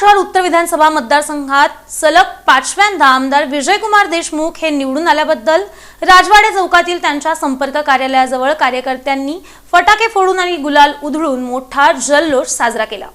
शहर उत्तर विधानसभा मतदारसंघात सलग पाचव्यांदा आमदार विजयकुमार देशमुख हे निवडून आल्याबद्दल राजवाडे चौकातील त्यांच्या संपर्क कार्यालयाजवळ कार्यकर्त्यांनी फटाके फोडून आणि गुलाल उधळून मोठा जल्लोष साजरा केला.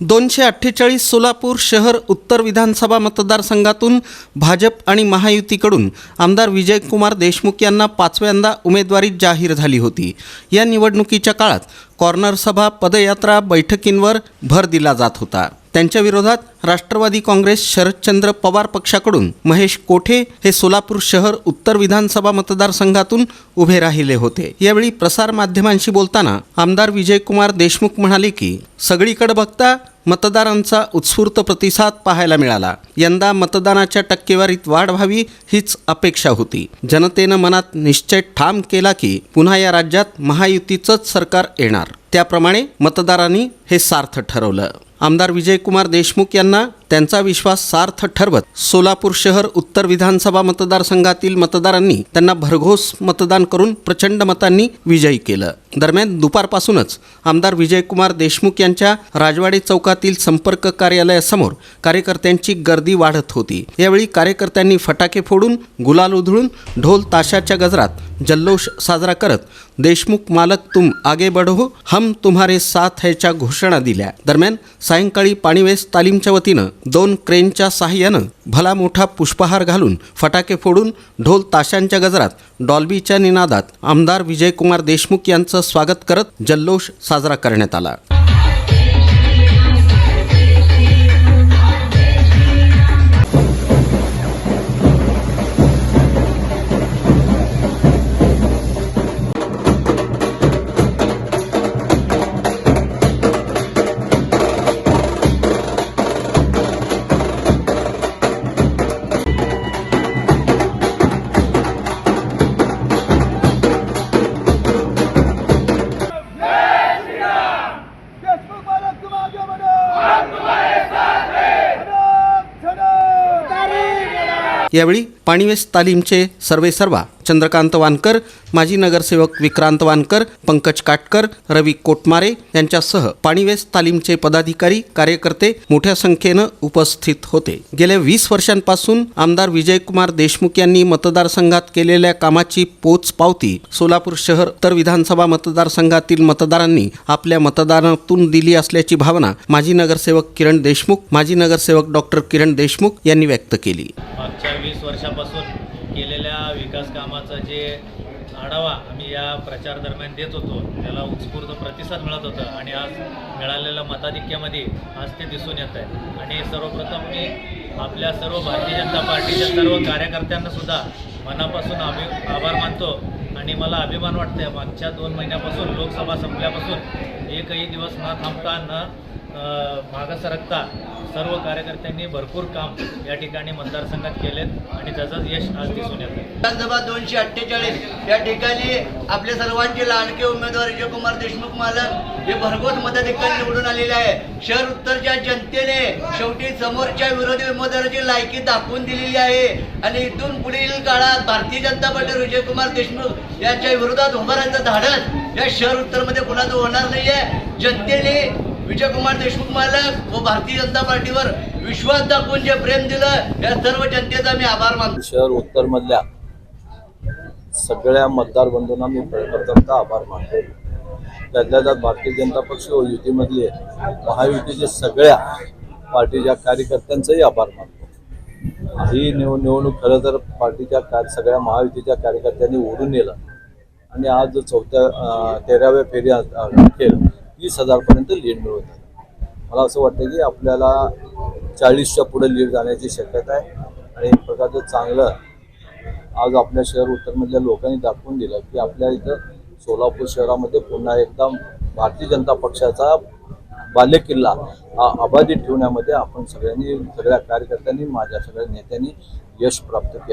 दोनशे अठ्ठेचाळीस सोलापूर शहर उत्तर विधानसभा मतदारसंघातून भाजप आणि महायुतीकडून आमदार विजयकुमार देशमुख यांना पाचव्यांदा उमेदवारी जाहीर झाली होती. या निवडणुकीच्या काळात कॉर्नर सभा पदयात्रा बैठकींवर भर दिला जात होता. त्यांच्या विरोधात राष्ट्रवादी काँग्रेस शरदचंद्र पवार पक्षाकडून महेश कोठे हे सोलापूर शहर उत्तर विधानसभा मतदारसंघातून उभे राहिले होते. यावेळी प्रसार माध्यमांशी बोलताना आमदार विजयकुमार देशमुख म्हणाले की सगळीकडे बघता मतदारांचा उत्स्फूर्त प्रतिसाद पाहायला मिळाला. यंदा मतदानाच्या टक्केवारीत वाढ व्हावी हीच अपेक्षा होती. जनतेनं मनात निश्चय ठाम केला की पुन्हा या राज्यात महायुतीचंच सरकार येणार. त्याप्रमाणे मतदारांनी हे सार्थ ठरवलं. आमदार विजयकुमार देशमुख यांना त्यांचा विश्वास सार्थ ठरवत सोलापूर शहर उत्तर विधानसभा मतदारसंघातील मतदारांनी त्यांना भरघोस मतदान करून प्रचंड मतांनी विजयी केलं. दरम्यान दुपारपासूनच आमदार विजयकुमार देशमुख यांच्या राजवाडे चौकातील संपर्क कार्यालयासमोर कार्यकर्त्यांची गर्दी वाढत होती. यावेळी कार्यकर्त्यांनी फटाके फोडून गुलाल उधळून ढोल ताशाच्या गजरात जल्लोष साजरा करत देशमुख मालक तुम आगे बढो हम तुम्हारे साथ हैच्या घोषणा दिल्या. दरम्यान सायंकाळी पाणीवेस तालीमच्या वतीनं दोन क्रेनच्या सहाय्यानं भला मोठा पुष्पहार घालून फटाके फोडून ढोल ताशांच्या गजरात डॉल्बीच्या निनादात आमदार विजयकुमार देशमुख यांचं स्वागत करत जल्लोष साजरा करण्यात आला. यावेळी पाणीवेस तालीमचे सर्वे सर्वा. चंद्रकांत वानकर माजी नगरसेवक विक्रांत वानकर पंकज काटकर रवी कोटमारे यांच्यासह पाणीवेस तालीमचे पदाधिकारी कार्यकर्ते मोठ्या संख्येनं उपस्थित होते. गेल्या वीस वर्षांपासून आमदार विजयकुमार देशमुख यांनी मतदारसंघात केलेल्या कामाची पोच पावती सोलापूर शहर तर विधानसभा मतदारसंघातील मतदारांनी आपल्या मतदानातून दिली असल्याची भावना माजी नगरसेवक किरण देशमुख माजी नगरसेवक डॉक्टर किरण देशमुख यांनी व्यक्त केली. मागच्या वीस वर्षापासून केलेल्या विकास कामाचा जे आढावा आम्ही या प्रचार दरम्यान देत होतो त्याला उत्स्फूर्त प्रतिसाद मिळत होता आणि आज मिळालेल्या मताधिक्यामध्ये आज ते दिसून येत आहे आणि सर्वप्रथम मी आपल्या सर्व भारतीय जनता पार्टीच्या सर्व कार्यकर्त्यांना सुद्धा मनापासून अभि आभार मानतो आणि मला अभिमान वाटतंय मागच्या दोन महिन्यापासून लोकसभा संपल्यापासून एकही दिवस न थांबता न मागं सरकता सर्व कार्यकर्त्यांनी भरपूर काम या ठिकाणी मतदारसंघात केलेत आणि त्याचं यश आज दिसून येतं विधानसभा दोनशे अठ्ठेचाळीस. या ठिकाणी आपले सर्वांचे लाडके उमेदवार विजयकुमार देशमुख मालन हे भरघोस मताधिक्याने निवडून आलेले आहे. शहर उत्तरच्या जनतेने शेवटी समोरच्या विरोधी उमेदवाराची लायकी दाखवून दिलेली आहे. आणि इथून पुढील काळात भारतीय जनता पार्टी विजयकुमार देशमुख यांच्या विरोधात उभारायचं धाडस या शहर उत्तरमध्ये कुणाचं होणार नाहीये. जनतेने विजयकुमार देशमुख मालक व भारतीय जनता पार्टीवर विश्वास दाखवून जे प्रेम दिलं या सर्व जनतेचा मी आभार मानतो. शहर उत्तर मधल्या सगळ्या मतदार बंधूंना मी प्रथमतः आभार मानतो. त्यातल्या त्यात भारतीय जनता पक्ष व युतीमधले महायुतीचे सगळ्या पार्टीच्या कार्यकर्त्यांचाही आभार मानतो. ही निव निवडणूक खरं तर पार्टीच्या कार्य सगळ्या महायुतीच्या कार्यकर्त्यांनी ओढून नेलं. आणि आज चौथ्या तेराव्या फेरी अखेर वीस हजारपर्यंत लीड मिळवत आहे मला असं वाटतं की आपल्याला चाळीसच्या पुढे लीड जाण्याची शक्यता आहे. आणि एक प्रकारचं चांगलं आज आपल्या शहर उत्तरमधल्या लोकांनी दाखवून दिलं की आपल्या इथं सोलापूर शहरामध्ये पुन्हा एकदा भारतीय जनता पक्षाचा बालेकिल्ला हा अबाधित ठेवण्यामध्ये आपण सगळ्यांनी सगळ्या कार्यकर्त्यांनी माझ्या सगळ्या नेत्यांनी यश प्राप्त केलं.